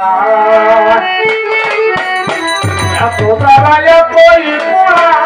Já tô trabalhando e pular.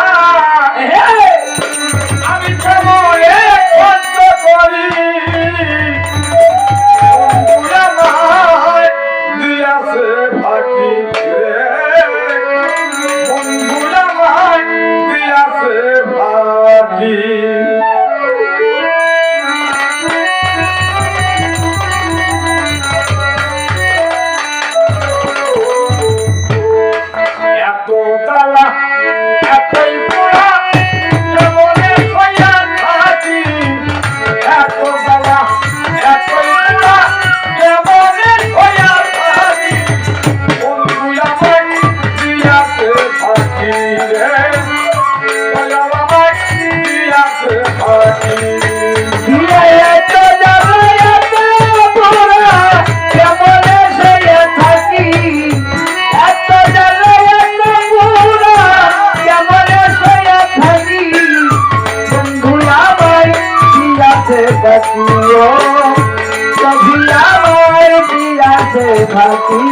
যাওয়ার বিলাসে থাকি।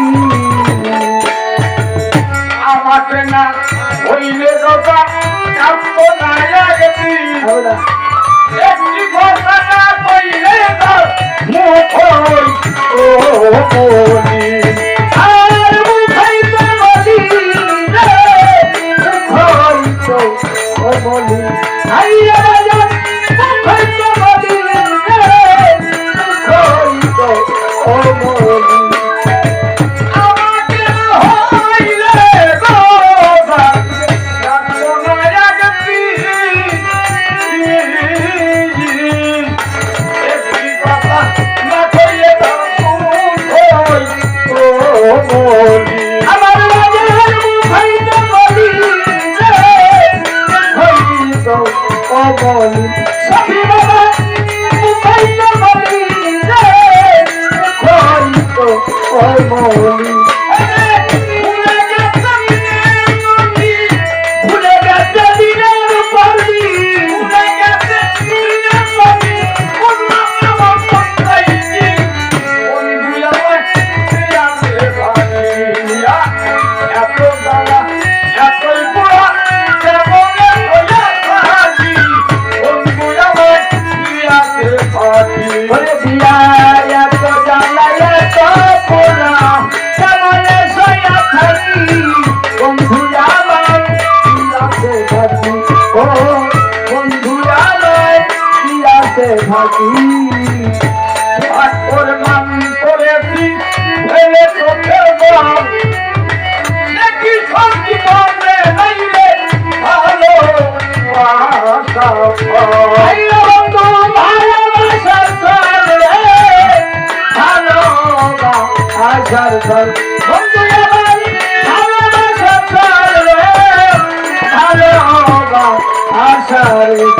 আমাকে না হইলে রোজা কাপ্য না লাগে একটি কথা না কইলে তার মুখ ও বলি Oh, my God. boy, boy. পাখি। ভাগ্যর মান করেছি ফেলে চোখের বাপ দেখি শান্তি পাবে নাইলে ভালো ভাষা। আশার ফল বন্ধু আমার ভালোবাসার ফল ভালো আশার